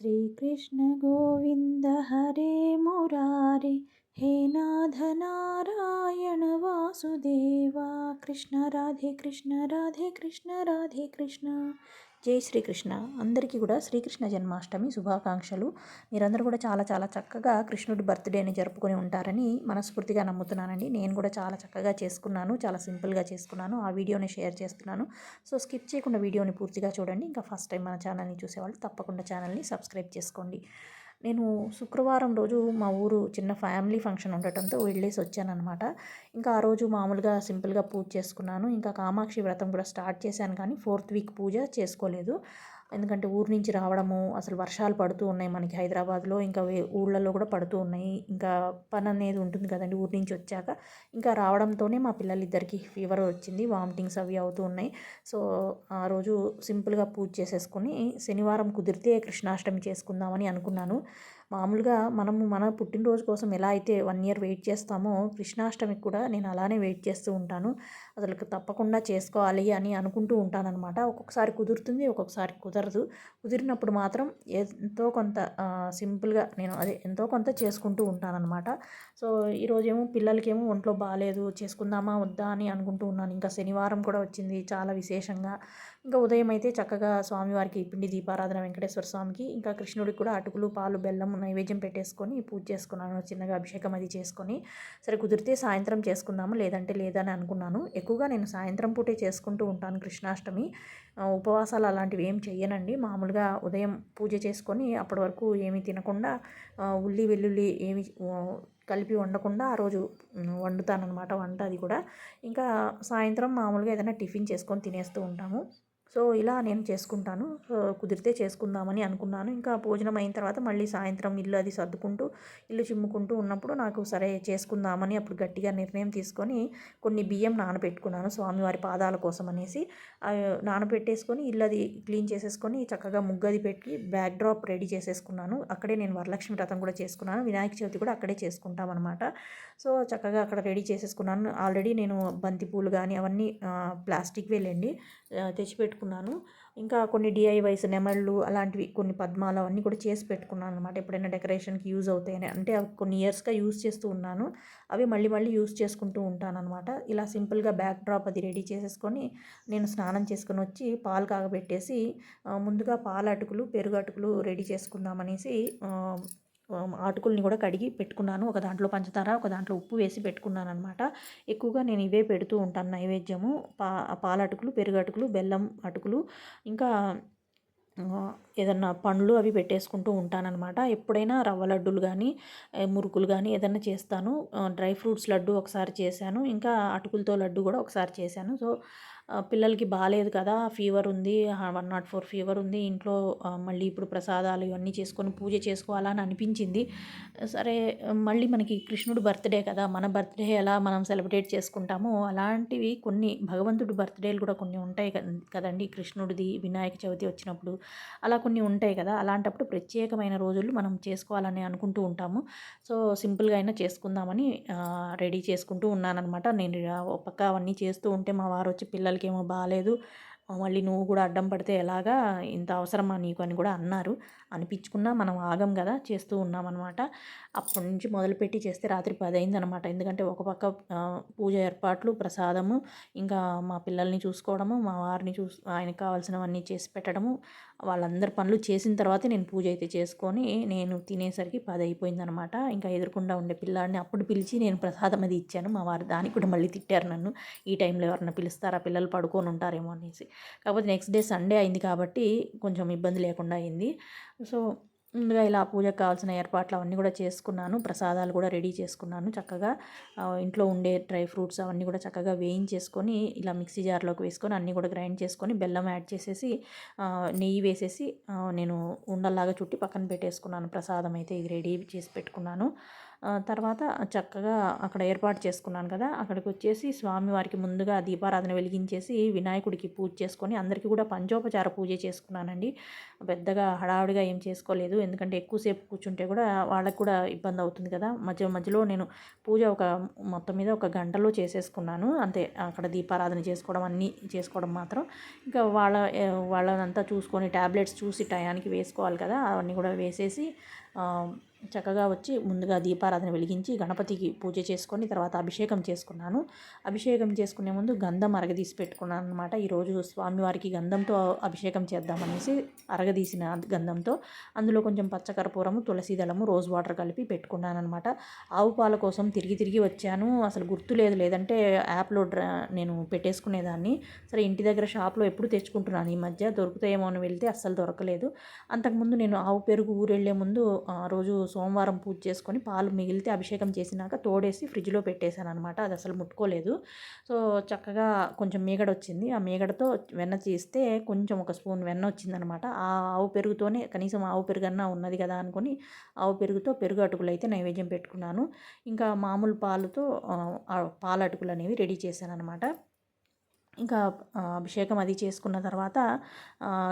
श्रीकृष्ण गोविन्दहरे मुरारे हे नारायण वासुदेवा कृष्ण राधे कृष्ण राधे कृष्ण राधे कृष्ण। జై శ్రీకృష్ణ. అందరికీ కూడా శ్రీకృష్ణ జన్మాష్టమి శుభాకాంక్షలు. మీరందరూ కూడా చాలా చాలా చక్కగా కృష్ణుడి బర్త్డేని జరుపుకొని ఉంటారని మనస్ఫూర్తిగా నమ్ముతున్నానండి. నేను కూడా చాలా చక్కగా చేసుకున్నాను చాలా సింపుల్గా చేసుకున్నాను. ఆ వీడియోని షేర్ చేస్తున్నాను. సో స్కిప్ చేయకుండా వీడియోని పూర్తిగా చూడండి. ఇంకా ఫస్ట్ టైం మన ఛానల్ని చూసేవాళ్ళు తప్పకుండా ఛానల్ని సబ్స్క్రైబ్ చేసుకోండి. నేను శుక్రవారం రోజు మా ఊరు చిన్న ఫ్యామిలీ ఫంక్షన్ ఉండటంతో వెళ్ళేసి వచ్చానమాట ఇంకా ఆ రోజు మామూలుగా సింపుల్గా పూజ చేసుకున్నాను. ఇంకా కామాక్షి వ్రతం కూడా స్టార్ట్ చేశాను కానీ ఫోర్త్ వీక్ పూజ చేసుకోలేదు. ఎందుకంటే ఊరు నుంచి రావడము అసలు వర్షాలు పడుతూ ఉన్నాయి మనకి హైదరాబాద్లో ఇంకా ఊళ్ళల్లో కూడా పడుతూ ఉన్నాయి. ఇంకా పని అనేది ఉంటుంది కదండి ఊరి నుంచి వచ్చాక. ఇంకా రావడంతోనే మా పిల్లలిద్దరికి ఫీవర్ వచ్చింది వామిటింగ్స్ అవి అవుతూ ఉన్నాయి. సో ఆ రోజు సింపుల్గా పూజ చేసేసుకొని శనివారం కుదిరితే కృష్ణాష్టమి చేసుకుందామని అనుకున్నాను. మామూలుగా మనము మన పుట్టినరోజు కోసం ఎలా అయితే వన్ ఇయర్ వెయిట్ చేస్తామో కృష్ణాష్టమికి కూడా నేను అలానే వెయిట్ చేస్తూ ఉంటాను. అసలు తప్పకుండా చేసుకోవాలి అని అనుకుంటూ ఉంటానన్నమాట. ఒక్కొక్కసారి కుదురుతుంది ఒక్కొక్కసారి కుదరదు. కుదిరినప్పుడు మాత్రం ఎంతో కొంత సింపుల్గా నేను అదే ఎంతో కొంత చేసుకుంటూ ఉంటానన్నమాట. సో ఈరోజేమో పిల్లలకేమో ఒంట్లో బాగాలేదు చేసుకుందామా వద్దా అని అనుకుంటూ ఉన్నాను. ఇంకా శనివారం కూడా వచ్చింది చాలా విశేషంగా. ఇంకా ఉదయం అయితే చక్కగా స్వామివారికి పిండి దీపారాధన వెంకటేశ్వర స్వామికి ఇంకా కృష్ణుడికి కూడా అటుకులు పాలు బెల్లం నైవేద్యం పెట్టేసుకొని పూజ చేసుకున్నాను చిన్నగా అభిషేకం అది చేసుకొని. సరే కుదిరితే సాయంత్రం చేసుకుందాము లేదంటే లేదని అనుకున్నాను. ఎక్కువగా నేను సాయంత్రం పూటే చేసుకుంటూ ఉంటాను కృష్ణాష్టమి. ఉపవాసాలు అలాంటివి ఏం చెయ్యనండి. మామూలుగా ఉదయం పూజ చేసుకొని అప్పటి వరకు ఏమీ తినకుండా ఉల్లి వెల్లుల్లి ఏమి కలిపి వండకుండా ఆ రోజు వండుతానమాట వంట అది కూడా. ఇంకా సాయంత్రం మామూలుగా ఏదైనా టిఫిన్ చేసుకొని తినేస్తూ ఉంటాము. సో ఇలా నేను చేసుకుంటాను. కుదిరితే చేసుకుందామని అనుకున్నాను. ఇంకా భోజనం అయిన తర్వాత మళ్ళీ సాయంత్రం ఇల్లు అది సర్దుకుంటూ ఇల్లు చిమ్ముకుంటూ ఉన్నప్పుడు నాకు సరే చేసుకుందామని అప్పుడు గట్టిగా నిర్ణయం తీసుకొని కొన్ని బియ్యం నానబెట్టుకున్నాను స్వామివారి పాదాల కోసం అనేసి. నానబెట్టేసుకొని ఇల్లు అది క్లీన్ చేసేసుకొని చక్కగా ముగ్గది పెట్టి బ్యాక్ డ్రాప్ రెడీ చేసేసుకున్నాను. అక్కడే నేను వరలక్ష్మి వ్రతం కూడా చేసుకున్నాను. వినాయక చవితి కూడా అక్కడే చేసుకుంటాం అనమాట సో చక్కగా అక్కడ రెడీ చేసేసుకున్నాను. ఆల్రెడీ నేను బంతిపూలు కానీ అవన్నీ ప్లాస్టిక్ వెళ్ళండి తెచ్చిపెట్టుకున్నాను. ఇంకా కొన్ని డిఐవైస్ నెమళ్ళు అలాంటివి కొన్ని పద్మాలు అవన్నీ కూడా చేసి పెట్టుకున్నాను అనమాట ఎప్పుడైనా డెకరేషన్కి యూజ్ అవుతాయని. అంటే కొన్ని ఇయర్స్గా యూజ్ చేస్తూ ఉన్నాను. అవి మళ్ళీ మళ్ళీ యూజ్ చేసుకుంటూ ఉంటాను అనమాట ఇలా సింపుల్గా బ్యాక్ డ్రాప్ అది రెడీ చేసేసుకొని నేను స్నానం చేసుకొని వచ్చి పాలు కాగబెట్టేసి ముందుగా పాల అటుకులు పెరుగు అటుకులు రెడీ చేసుకుందామనేసి ఆటుకుల్ని కూడా కడిగి పెట్టుకున్నాను. ఒక దాంట్లో పంచదార ఒక దాంట్లో ఉప్పు వేసి పెట్టుకున్నాను అనమాట ఎక్కువగా నేను ఇవే పెడుతూ ఉంటాను నైవేద్యము. పా పాల అటుకులు పెరుగు అటుకులు బెల్లం అటుకులు ఇంకా ఏదన్నా పండ్లు అవి పెట్టేసుకుంటూ ఉంటానన్నమాట. ఎప్పుడైనా రవ్వ లడ్డూలు కానీ మురుకులు కానీ ఏదన్నా చేస్తాను. డ్రై ఫ్రూట్స్ లడ్డు ఒకసారి చేశాను. ఇంకా అటుకులతో లడ్డు కూడా ఒకసారి చేశాను. సో పిల్లలకి బాగాలేదు కదా ఫీవర్ ఉంది వన్ నాట్ ఫోర్ ఫీవర్ ఉంది ఇంట్లో మళ్ళీ ఇప్పుడు ప్రసాదాలు ఇవన్నీ చేసుకొని పూజ చేసుకోవాలని అనిపించింది. సరే మళ్ళీ మనకి కృష్ణుడు బర్త్డే కదా మన బర్త్డే ఎలా మనం సెలబ్రేట్ చేసుకుంటామో అలాంటివి కొన్ని భగవంతుడు బర్త్డేలు కూడా కొన్ని ఉంటాయి కదండి. కృష్ణుడిది వినాయక చవితి వచ్చినప్పుడు అలా కొన్ని ఉంటాయి కదా అలాంటప్పుడు ప్రత్యేకమైన రోజులు మనం చేసుకోవాలని అనుకుంటూ ఉంటాము. సో సింపుల్గా అయినా చేసుకుందామని రెడీ చేసుకుంటూ ఉన్నానమాట నేను పక్క అవన్నీ చేస్తూ ఉంటే మా వారు వచ్చి పిల్లలకి ఏమో బాగాలేదు మళ్ళీ నువ్వు కూడా అడ్డం పడితే ఎలాగా ఇంత అవసరమా నీకు అని కూడా అన్నారు. అనిపించుకున్నా మనం ఆగం కదా చేస్తూ ఉన్నామన్నమాట. అప్పటి నుంచి మొదలుపెట్టి చేస్తే రాత్రి పది అయిందనమాట ఎందుకంటే ఒక పక్క పూజ ఏర్పాట్లు ప్రసాదము ఇంకా మా పిల్లల్ని చూసుకోవడము మా వారిని చూ ఆయనకు కావాల్సినవన్నీ చేసి పెట్టడము వాళ్ళందరి పనులు చేసిన తర్వాతే నేను పూజ అయితే చేసుకొని నేను తినేసరికి పది అయిపోయిందనమాట ఇంకా ఎదురుకుండా ఉండే పిల్లాడిని అప్పుడు పిలిచి నేను ప్రసాదం అది ఇచ్చాను. మా వారు దానికి కూడా మళ్ళీ తిట్టారు నన్ను. ఈ టైంలో ఎవరన్నా పిలుస్తారా పిల్లలు పడుకొని ఉంటారేమో అనేసి. కాకపోతే నెక్స్ట్ డే సండే అయింది కాబట్టి కొంచెం ఇబ్బంది లేకుండా అయింది. సో ముందుగా ఇలా పూజకు కావాల్సిన ఏర్పాట్లు అవన్నీ కూడా చేసుకున్నాను. ప్రసాదాలు కూడా రెడీ చేసుకున్నాను చక్కగా. ఇంట్లో ఉండే డ్రై ఫ్రూట్స్ అవన్నీ కూడా చక్కగా వేయించేసుకొని ఇలా మిక్సీ జార్లోకి వేసుకొని అన్నీ కూడా గ్రైండ్ చేసుకొని బెల్లం యాడ్ చేసేసి నెయ్యి వేసేసి నేను ఉండల్లాగా చుట్టి పక్కన పెట్టేసుకున్నాను. ప్రసాదం అయితే ఇది రెడీ చేసి పెట్టుకున్నాను. తర్వాత చక్కగా అక్కడ ఏర్పాటు చేసుకున్నాను కదా. అక్కడికి వచ్చేసి స్వామివారికి ముందుగా దీపారాధన వెలిగించేసి వినాయకుడికి పూజ చేసుకొని అందరికీ కూడా పంచోపచార పూజ చేసుకున్నానండి. పెద్దగా హడావుడిగా ఏం చేసుకోలేదు. ఎందుకంటే ఎక్కువసేపు కూర్చుంటే కూడా వాళ్ళకి కూడా ఇబ్బంది అవుతుంది కదా. మధ్య మధ్యలో నేను పూజ ఒక మొత్తం మీద ఒక గంటలో చేసేసుకున్నాను. అంతే అక్కడ దీపారాధన చేసుకోవడం అన్నీ చేసుకోవడం మాత్రం. ఇంకా వాళ్ళ వాళ్ళనంతా చూసుకొని ట్యాబ్లెట్స్ చూసి టయానికి వేసుకోవాలి కదా. అవన్నీ కూడా వేసేసి చక్కగా వచ్చి ముందుగా దీపారాధన వెలిగించి గణపతికి పూజ చేసుకొని తర్వాత అభిషేకం చేసుకున్నాను. అభిషేకం చేసుకునే ముందు గంధం అరగదీసి పెట్టుకున్నాను అనమాట ఈరోజు స్వామివారికి గంధంతో అభిషేకం చేద్దామనేసి అరగదీసిన గంధంతో అందులో కొంచెం పచ్చకర్పూరము తులసి దళము రోజ్ వాటర్ కలిపి పెట్టుకున్నాను అనమాట ఆవు పాల కోసం తిరిగి తిరిగి వచ్చాను. అసలు గుర్తు లేదు. లేదంటే యాప్లో నేను పెట్టేసుకునేదాన్ని. సరే ఇంటి దగ్గర షాప్లో ఎప్పుడు తెచ్చుకుంటున్నాను. ఈ మధ్య దొరుకుతాయేమో అని వెళ్తే అస్సలు దొరకలేదు. అంతకుముందు నేను ఆవు పెరుగు ఊరెళ్ళే ముందు రోజు సోమవారం పూజ చేసుకొని పాలు మిగిలితే అభిషేకం చేసినాక తోడేసి ఫ్రిడ్జ్లో పెట్టేశాను అనమాట అది అసలు ముట్టుకోలేదు. సో చక్కగా కొంచెం మీగడ వచ్చింది ఆ మీగడతో వెన్న తీస్తే కొంచెం ఒక స్పూన్ వెన్న వచ్చిందనమాట ఆ ఆవు పెరుగుతోనే కనీసం ఆవు పెరుగన్నా ఉన్నది కదా అనుకొని ఆవు పెరుగుతో పెరుగు అటుకులు అయితే నైవేద్యం పెట్టుకున్నాను. ఇంకా మామూలు పాలుతో పాల అటుకులు అనేవి రెడీ చేశాను అనమాట ఇంకా అభిషేకం అది చేసుకున్న తర్వాత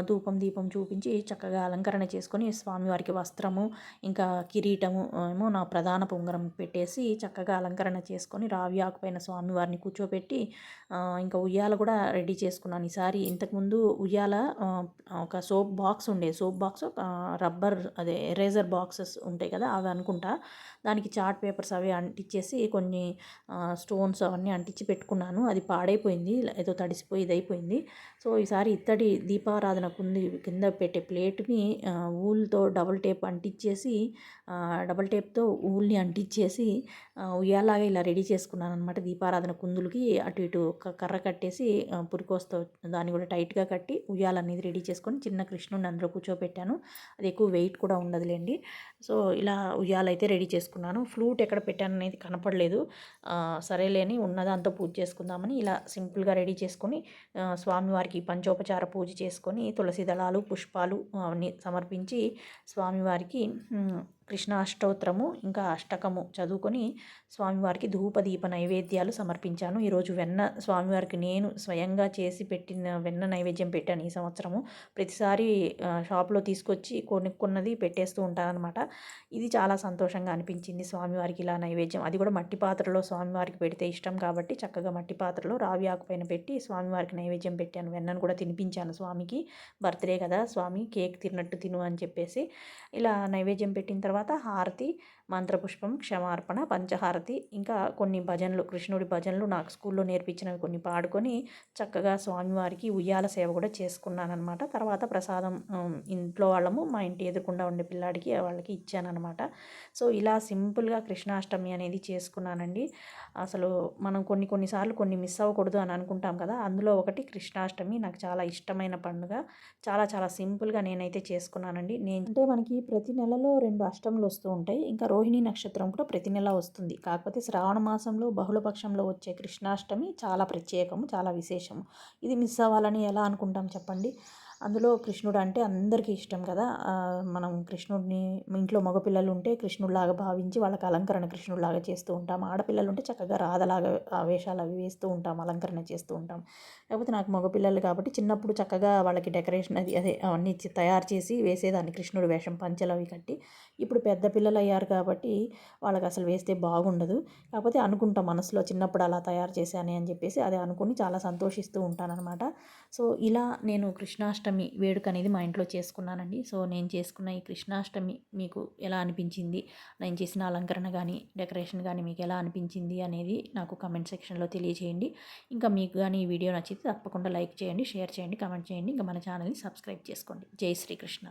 ధూపం దీపం చూపించి చక్కగా అలంకరణ చేసుకొని స్వామివారికి వస్త్రము ఇంకా కిరీటము ఏమో నా ప్రధాన పొంగరం పెట్టేసి చక్కగా అలంకరణ చేసుకొని రావి ఆకుపైన స్వామివారిని కూర్చోబెట్టి ఇంకా ఉయ్యాల కూడా రెడీ చేసుకున్నాను. ఈసారి ఇంతకుముందు ఉయ్యాల ఒక సోప్ బాక్స్ ఉండే సోప్ బాక్స్ రబ్బర్ అదే ఎరేజర్ బాక్సెస్ ఉంటాయి కదా అవి అనుకుంటా. దానికి చార్ట్ పేపర్స్ అవి అంటించేసి కొన్ని స్టోన్స్ అవన్నీ అంటించి పెట్టుకున్నాను. అది పాడైపోయింది. ఏదో తడిసిపోయి ఇదైపోయింది. సో ఈసారి ఇత్తడి దీపారాధన కుంది కింద పెట్టే ప్లేట్ని ఊల్తో డబుల్ టేప్ అంటించేసి డబుల్ టేప్తో ఊల్ని అంటించేసి ఉయ్యాలాగా ఇలా రెడీ చేసుకున్నాను అనమాట దీపారాధన కుందులకి. అటు ఇటు కర్ర కట్టేసి పురికోస్తో దాన్ని కూడా టైట్గా కట్టి ఉయ్యాలనేది రెడీ చేసుకొని చిన్న కృష్ణుని అందులో కూర్చోబెట్టాను. అది ఎక్కువ వెయిట్ కూడా ఉండదులేండి. సో ఇలా ఉయ్యాలైతే రెడీ చేసుకున్నాను. ఫ్లూట్ ఎక్కడ పెట్టాను అనేది కనపడలేదు సరేలేని ఉన్నదాంతో పూజ చేసుకుందామని ఇలా సింపుల్గా రెడీ చేసుకొని స్వామివారికి పంచోపచార పూజ చేసుకొని తులసి దళాలు పుష్పాలు అవన్నీ సమర్పించి స్వామివారికి కృష్ణ అష్టోత్తరము ఇంకా అష్టకము చదువుకొని స్వామివారికి ధూపదీప నైవేద్యాలు సమర్పించాను. ఈరోజు వెన్న స్వామివారికి నేను స్వయంగా చేసి పెట్టిన వెన్న నైవేద్యం పెట్టాను. ఈ సంవత్సరము ప్రతిసారి షాప్లో తీసుకొచ్చి కొనుక్కున్నది పెట్టేస్తూ ఉంటానన్నమాట. ఇది చాలా సంతోషంగా అనిపించింది స్వామివారికి ఇలా నైవేద్యం. అది కూడా మట్టి పాత్రలో స్వామివారికి పెడితే ఇష్టం కాబట్టి చక్కగా మట్టి పాత్రలో రావి ఆకు పైన పెట్టి స్వామివారికి నైవేద్యం పెట్టాను. వెన్నను కూడా తినిపించాను స్వామికి. బర్త్డే కదా స్వామి కేక్ తిన్నట్టు తిను అని చెప్పేసి ఇలా నైవేద్యం పెట్టిన తర్వాత తర్వాత హారతి మంత్రపుష్పం క్షమార్పణ పంచహారతి ఇంకా కొన్ని భజనలు కృష్ణుడి భజనలు నాకు స్కూల్లో నేర్పించినవి కొన్ని పాడుకొని చక్కగా స్వామివారికి ఉయ్యాల సేవ కూడా చేసుకున్నాను అనమాట తర్వాత ప్రసాదం ఇంట్లో వాళ్ళము మా ఇంటి ఎదురుకుండా ఉండే పిల్లాడికి వాళ్ళకి ఇచ్చానమాట సో ఇలా సింపుల్గా కృష్ణాష్టమి అనేది చేసుకున్నానండి. అసలు మనం కొన్ని కొన్నిసార్లు కొన్ని మిస్ అవ్వకూడదు అని అనుకుంటాం కదా అందులో ఒకటి కృష్ణాష్టమి నాకు చాలా ఇష్టమైన పండుగ. చాలా చాలా సింపుల్గా నేనైతే చేసుకున్నానండి. నేను అంటే మనకి ప్రతి నెలలో రెండు అష్టములు వస్తూ ఉంటాయి. ఇంకా రోహిణి నక్షత్రం కూడా ప్రతి నెల వస్తుంది. కాకపోతే శ్రావణ మాసంలో బహుళపక్షంలో వచ్చే కృష్ణాష్టమి చాలా ప్రత్యేకము చాలా విశేషము. ఇది మిస్ అవ్వాలని ఎలా అనుకుంటాం చెప్పండి? అందులో కృష్ణుడు అంటే అందరికీ ఇష్టం కదా. మనం కృష్ణుడిని ఇంట్లో మగపిల్లలు ఉంటే కృష్ణుడిలాగా భావించి వాళ్ళకి అలంకరణ కృష్ణుడిలాగా చేస్తూ ఉంటాం. ఆడపిల్లలు ఉంటే చక్కగా రాధలాగా వేషాలు అవి వేస్తూ ఉంటాం అలంకరణ చేస్తూ ఉంటాం. కాకపోతే నాకు మగపిల్లలు కాబట్టి చిన్నప్పుడు చక్కగా వాళ్ళకి డెకరేషన్ అది అదే అవన్నీ తయారు చేసి వేసేదాన్ని. కృష్ణుడు వేషం పంచలు అవి కట్టి. ఇప్పుడు పెద్ద పిల్లలు అయ్యారు కాబట్టి వాళ్ళకి అసలు వేస్తే బాగుండదు. కాకపోతే అనుకుంటాం మనసులో చిన్నప్పుడు అలా తయారు చేశానే అని చెప్పేసి అది అనుకుని చాలా సంతోషిస్తూ ఉంటానన్నమాట. సో ఇలా నేను కృష్ణాష్టమి కృష్ణాష్టమి వేడుక అనేది మా ఇంట్లో చేసుకున్నానండి. సో నేను చేసుకున్న ఈ కృష్ణాష్టమి మీకు ఎలా అనిపించింది? నేను చేసిన అలంకరణ కానీ డెకరేషన్ కానీ మీకు ఎలా అనిపించింది అనేది నాకు కమెంట్ సెక్షన్లో తెలియజేయండి. ఇంకా మీకు కానీ ఈ వీడియో నచ్చితే తప్పకుండా లైక్ చేయండి షేర్ చేయండి కమెంట్ చేయండి. ఇంకా మన ఛానల్ని సబ్స్క్రైబ్ చేసుకోండి. జై శ్రీకృష్ణ.